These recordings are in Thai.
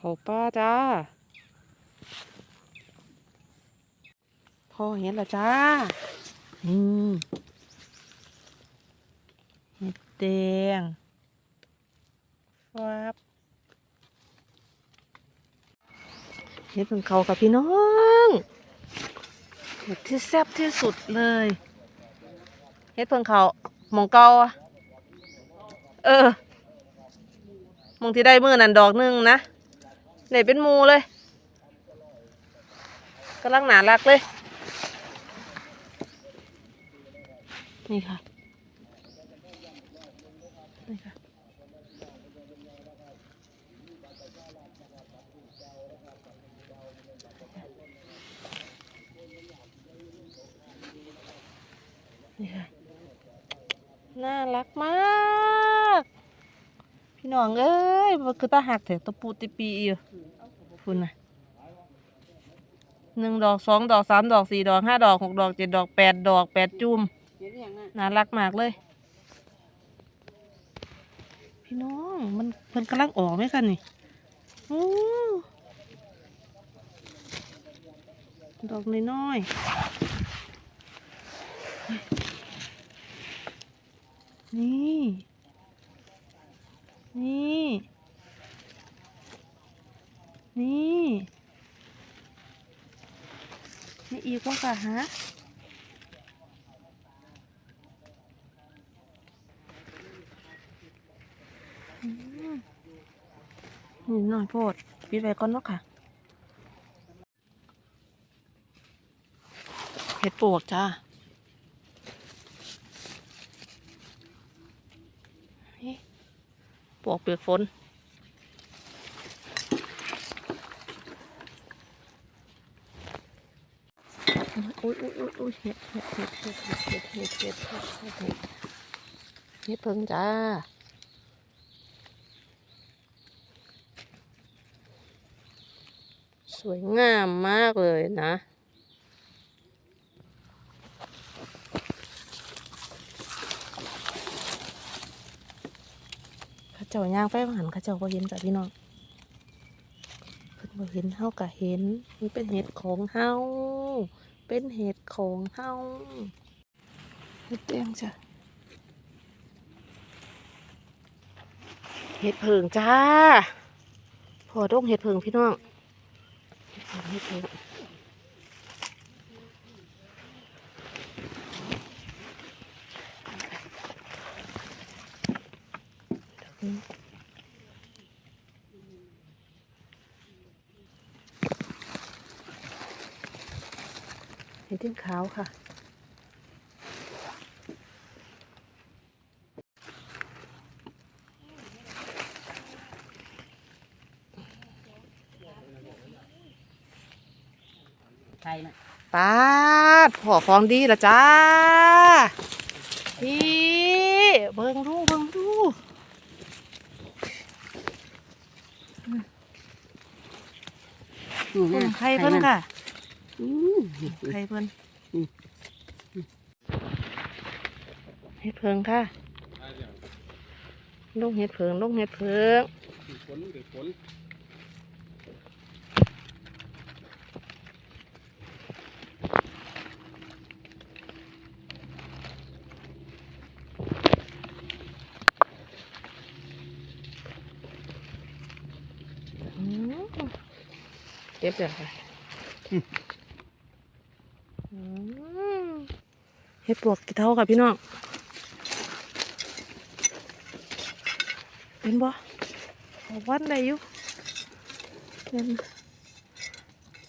เขาป้าจ้าพ่อเห็นแล้วจ้าอืมเห็ดแดงฟับเห็ดเป็นเขากับพี่น้องเห็ดที่แซ่บที่สุดเลยเห็ดเพิ่งเขาหมองเกาเออหมองที่ได้มือนั่นดอกหนึงนะ ไหนเป็นมูเลยกำลังหนารักเลย นี่ค่ะ นี่ค่ะ นี่ค่ะ น่ารักมาก พี่น้องเอ้ยมันคือตาหักเถอะตะปูติปีอยู่คุณนะหนึ่งดอกสองดอกสามดอกสี่ดอกห้าดอกหกดอกเจ็ดดอกแปดดอกแปดจุ่มเห็นยังอะน่ารักมากเลย พี่น้องมันเพิ่นกำลังออกไหมคะนี่โอ้ดอกน้อยๆนี่ นี่ นี่นี่อีกว่าค่ะฮะนี่หน่อยโพดปิดไว้ก่อนเนาะค่ะ เห็ดปวกจ้านี่ป วกเปียกฝนอุ้ยอุ้ยอุ้ยอุ้ยเห็ดเห็ดเห็ดเห็ดเห็ดเห็ดเห็ดเห็ดเห็ดเห็ดเห็ดเห็ดเพิ่งจ้าสวยงามมากเลยนะ เจ้าย่างไปหันเข้าเจ้าก็เห็นจ้ะพี่น้องเพิ่นบ่เห็นเฮาก็เห็นมันเป็นเห็ดของเฮาเป็นเห็ดของเฮาเห็ดแดงจ้ะเห็ดเพิงจ้าพอต้องเห็ดเพิงพี่น้องเห็ดเพิงเห็ด ทิ้งขาวค่ะใช่น่ะปาดพอของดีละจ้าพี่เบิ่งดู เบิ่งดูอืมเบิ่งไข่เพิ่นค่ะอืมไข่เพิ่นอืมเห็ดเพิงค่ะลงเห็ดเพิงลงเห็ดเพิงฝนเด็กฝน อืมเก็บเลยค่ะเห็ดปวกกี่เท่าค่ะพี่น้องเป็นบ่วันได้อยู่เป็น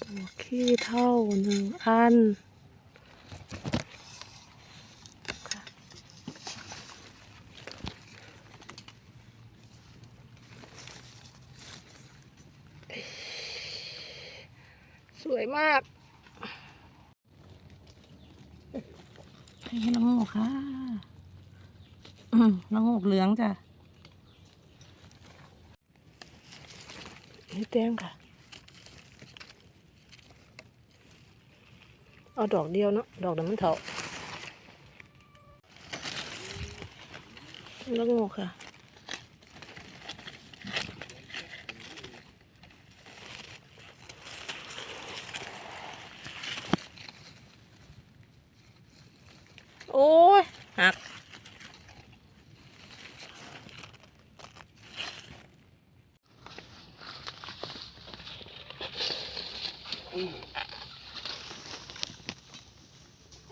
ปวกขี้เท่าหนึ่งอันค่ะสวย มากให้ละโงกค่ะอืมละโงกเหลืองจ้ะนี่แต้มค่ะ เอาดอกเดียวเนาะ ดอกเดียวมันเถาละโงกค่ะ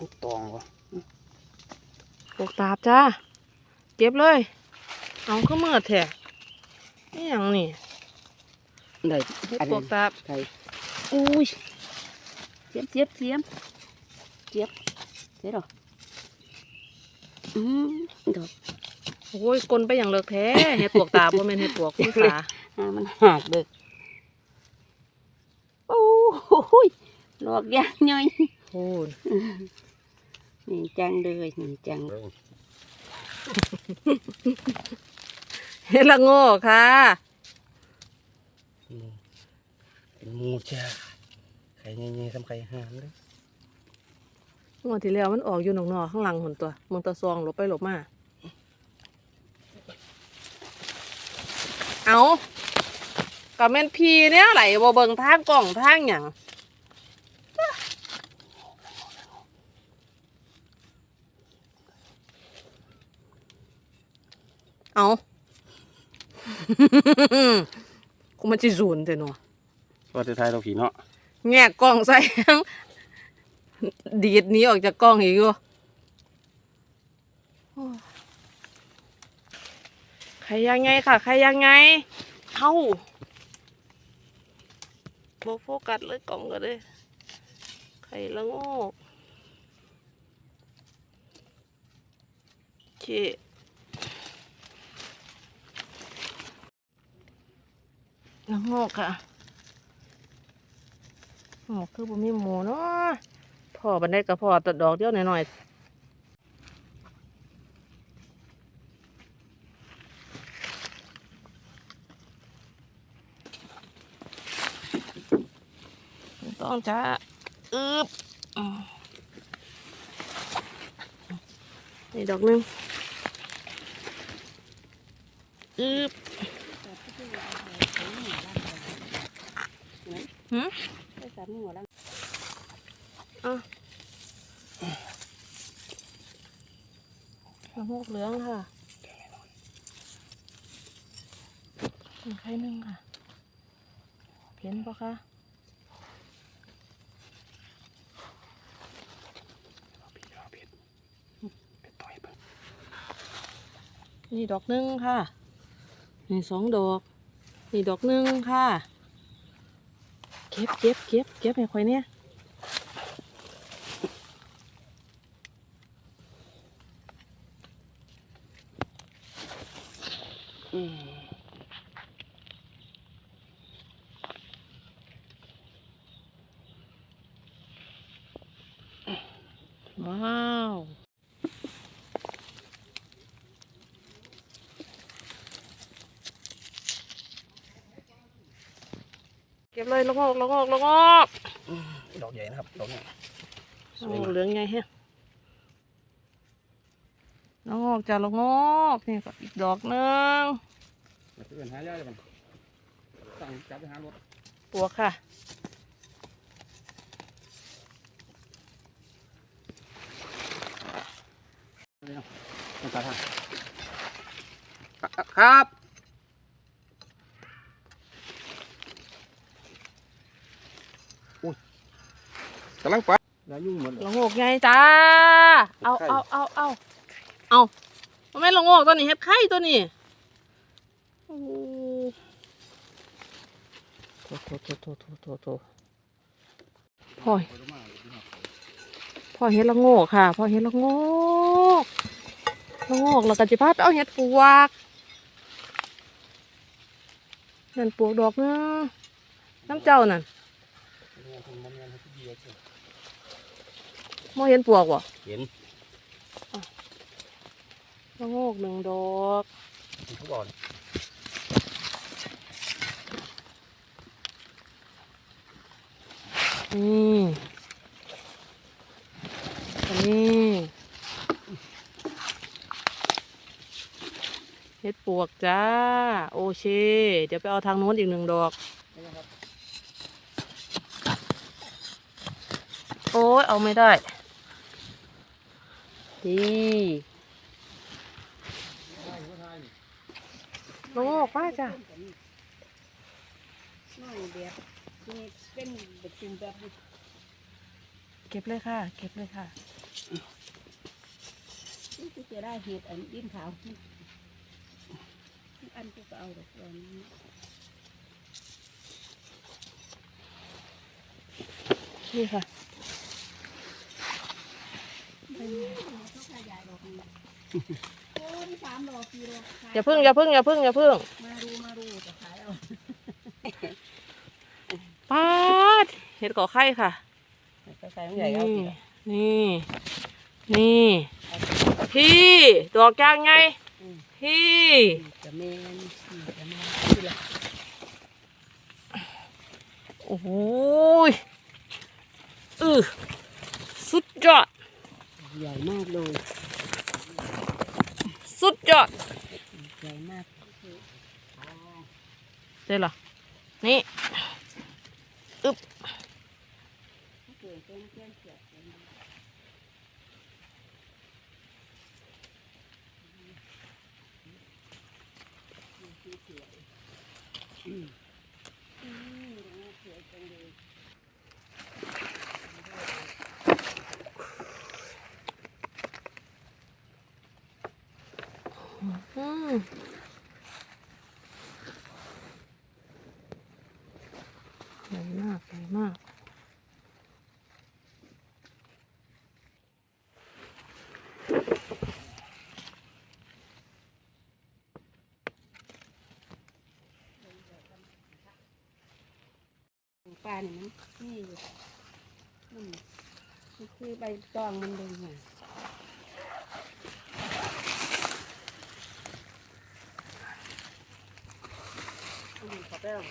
ลูกตองวะ ปลูก ตาบจ้า เก็บเลย เอาขึ้นมือแท้นี่ยังนี่ได้เฮ็ดอันปลูนี้กตาบใช่อุ้ยเสียบเสียบเสียบเสียบเสียบหรออืมดอกโอ้ยกลนไปอย่างเลิกแท้เฮ็ดปลวกตาบ่แม่นเฮ็ดปลวกคุณขาอ่ามันหักเด้อโอ้ยหลอกยางย่อยโอ้ยนี่จังเลยนี่จัง เฮ็ดละโง่ค่ะ เป็นหมูจ้าไข่เงี้ยๆทำไข่หามเลยงวดที่แล้วมันออกอยู่นอกๆข้างหลังหุ่นตัวมึงตะซองหลบไปหลบมา เอากับแม่นพีเนี่ยไหลบ่เบิ่งทางกล่องทางหยัง เอากูมันจิศูนย์แต่เนาะก็จะทายเราผีเนาะแงกกล้องใส่ดีดหนี้ออกจากกล้องอีกอยู่โอ้ยใครยังไงค่ะ ใครยังไง เอ้าโบโฟกัสเลยกล่องก็เลยใครละโงกโอ เคละโงกค่ะอ๋อคือบ่มีหมูเนาะพ่อบันไดกับพ่อตัดดอกเดียวหน่อยๆต้องจะอึบอืมนี่ดอกนึงอึบ หืมไปสามหัวแล้วละโงกเหลืองค่ะเป็นไข่หนึ่งค่ะ เห็นปะคะเอาผีเอาผีไปต่อยเบิ่งนี่ดอกหนึ่งค่ะ นี่สองดอก นี่ดอกหนึ่งค่ะเก็บเก็บเก็บเก็บให้ค่อยเนี่ย อืม ว้าวเก็บเลยละโงกละโงกละโงกดอกใหญ่นะครับดอกเนี้ยสละวยโงกมากเหลืองไงฮะละโงกจ้ะละโงกนี่ก็อีกดอกหนึ่งเพื่อนหายากเลยมันสั่งจับไปหารถปวกค่ะต้องการทางครับ กำลังไปแล้วยุ่งหมดเลยละโงกไงจ้า เอาไข่เอาเอาเอาเอามันไม่นละโงกตัวนี้เฮ็ดไข่ตัวนี้โอ้โหโถโถโถโถโถโถพ่อยพ่อเฮ็ดละโงกค่ะ พ่อเฮ็ดละโงกละโงกแล้วก็จิพัดเอาเฮ็ดปวกนั่นปวกดอกนึงน้ำเจ้านั่น มอเห็นปวกบ่เห็นละโงกหนึ่งดอกเขาบอกนี่อันนี้เฮ็ดปวกจ้า โอเค เดี๋ยวไปเอาทางโน้นอีกหนึ่งดอก โอ้ยเอาไม่ได้ ดีลงออกมาจ้ะน้อยแบบเป็นแบบจุ่มแบบเก็บเลยค่ะ เก็บเลยค่ะนี่จะได้เห็ดอันดิ้นขาวอันก็เอาดอกอันนี้นี่ค่ะ เขาขยายดอกนี้ โอ้นี่สามดอกสี่ดอกขายอย่าพึ่งอย่าพึ่งอย่าพึ่งอย่าพึ่งมาดูมาดูจะขายเอาป๊าดเห็ดก่อไข่ค่ะ ไปใส่ไม่ใหญ่เอานี่สินี่ นี่ พี่ดอกยางไง พี่ จะเมนจะเมนนี่แหละโอ้โหยอือสุดยอด ใหญ่มากเลย สุดยอดใหญ่มากเหรอนี่อึ๊บอืมเสีย อืมใหญ่มากใหญ่มาก ปลาเนี่ยมันนี่อยู่มันมันคือ ใบตองมันเลยไงขอแป้ง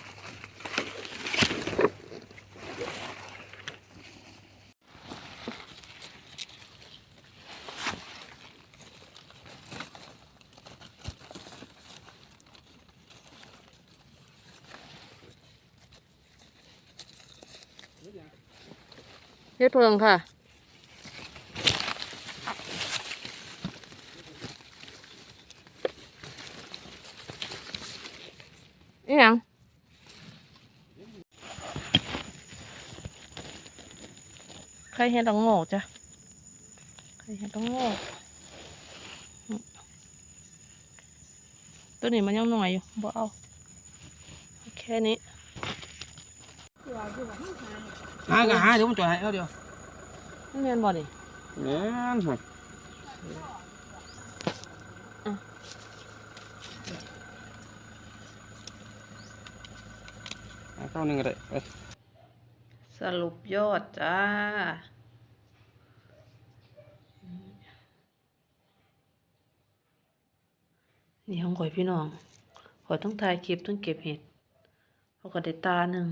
เฮ็ดเพิงค่ะ ยังใครเห็นต้องโง่จ้ะใครเห็นต้องโง่อืมตัวนี้มันยังหน่อยอยู่บ่เอาเอาแค่นี้หาก็หาเดี๋ยวผมจอดให้เอาเดียวมันแม่นบ่นี่แม่นหมด อะ หา เข้าหนึ่งเลยไปสรุปยอดจ้า นี่ของข่อยพี่น้องข่อยต้องถ่ายคลิปต้องเก็บเห็ดเพราะก็ได้ตาหนึ่ง